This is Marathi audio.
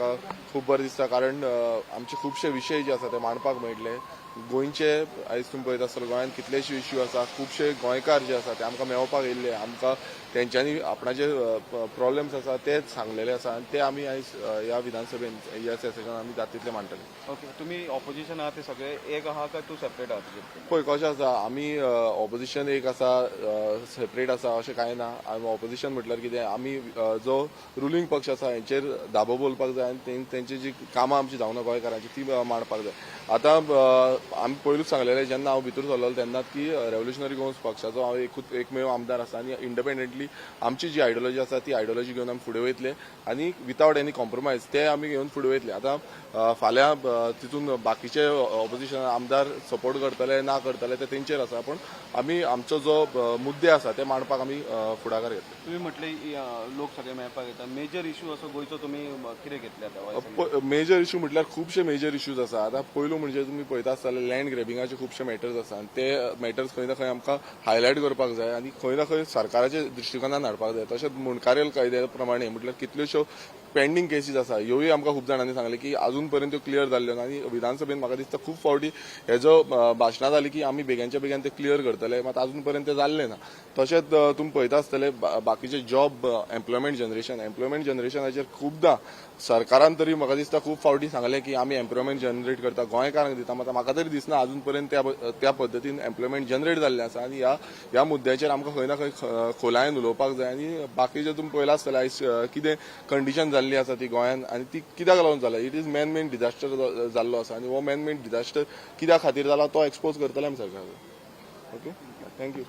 आमकां खूब बरें दिसता. कारण आमचे खुबशे विशय जे आसा ते मांडपाक मेळटले. गोंयचे आयज तुमी पळयता आसतलो गोंयांत कितलेशे इश्यू आसा खुबशे गोंयकार जे आसा ते आमकां मेळपाक येयल्ले. आमकां तेंच्यांनी आपणाचे प्रॉब्लेम्स आसा ते सांगलेले आसा. आनी ते आमी आयज ह्या विधानसभेन ह्या सेशनान आमी जाता तितले मांडटले. ओके तुम्ही ऑपोजिशन आहात ते सगळे एक आहात काय तू सेपरेट आहात? तुजे? पळय कशें आसा? आमी ऑपोजिशन एक आसा सेपरेट आसा अशें कांय ना. ऑपोजिशन म्हटल्यार कितें? आमी जो रुलींग पक्ष आसा हेंचेर दाबो बोलपाक जाय आनी तें- तेंची जी कामां आमची जावना गोंयकारांची ती मांडपाक जाय आतां आमी पयलूच सांगलेलें जेन्ना हांव भितर सरलोलो तेन्ना की रेव्होल्युशनरी गोवन्स पक्षाचो हांव एकूच एकमेव आमदार आसा आनी इंडिपेंडंटली आमची जी आयडियोलॉजी आसा ती आयडियोलॉजी घेवन आमी फुडें वयतले आनी विथावट एनी कॉम्प्रोमायज ते आमी घेवन फुडें वयतले आतां फाल्यां तितून बाकीचे ऑपोजिशन आमदार सपोर्ट करतले ना करतले ते तेंचेर आसा पण आमी आमचो जो मुद्दे आसा ते मांडपाक आमी फुडाकार घेतले. तुम्ही म्हटले लोक सगळे मेळपाक येतात मेजर इश्यू असो गोंयचो तुम्ही कितें घेतले? मेजर इशू म्हटल्यार खुबशे मेजर इश्यूज आसा आतां पयलू म्हणजे तुमी पळयता आसतले लँड ग्रेबिंगाचे खुबशे मॅटर्स आसा आनी ते मॅटर्स खंय ना खंय आमकां हायलायट करपाक जाय आनी खंय ना खंय सरकाराच्या दृश्टिकोनान हाडपाक जाय. तशेंच मुणकारेल कायद्या प्रमाणे म्हटल्यार कितल्योश्यो पेंडींग केसीस आसा ह्योय आमकां खूब जाणांनी सांगले की अजून पर्यंत त्यो क्लियर जाल्ल्यो ना आनी विधानसभेन म्हाका दिसता खूब फावटी हेजो भाशणां जाली की आमी बेग्याच्या बेगीन ते क्लियर करतले. मात अजून पर्यंत ते जाल्ले ना. तशेंच तुमी पळयता आसतले बाकीचे जॉब एम्प्लॉयमेंट जनरेशन एम्प्लॉयमेंट जनरेशनाचेर खुबदां सरकारान तरी म्हाका दिसता खूब फावटी सांगलें की आमी एम्प्लॉयमेंट जनरेट करता. गोंयकारांक दिता. मात म्हाका तरी दिसना अजून पर्यंत त्या त्या पद्दतीन एम्प्लॉयमेंट जनरेट जाल्लें आसा. आनी ह्या ह्या मुद्द्याचेर आमकां खंय ना खंय खोलायेन उलोवपाक जाय. आनी बाकीचे तुमी पळयला आसतलें आयज कितें कंडिशन जाल्ली आसा ती गोंयांत आनी ती कित्याक लागून जाला इट इज मॅनमेड डिजास्टर जाल्लो आसा आनी हो मॅनमेड डिजास्टर कित्या खातीर जाला तो एक्सपोज करतले आमी सरकार ओके थँक्यू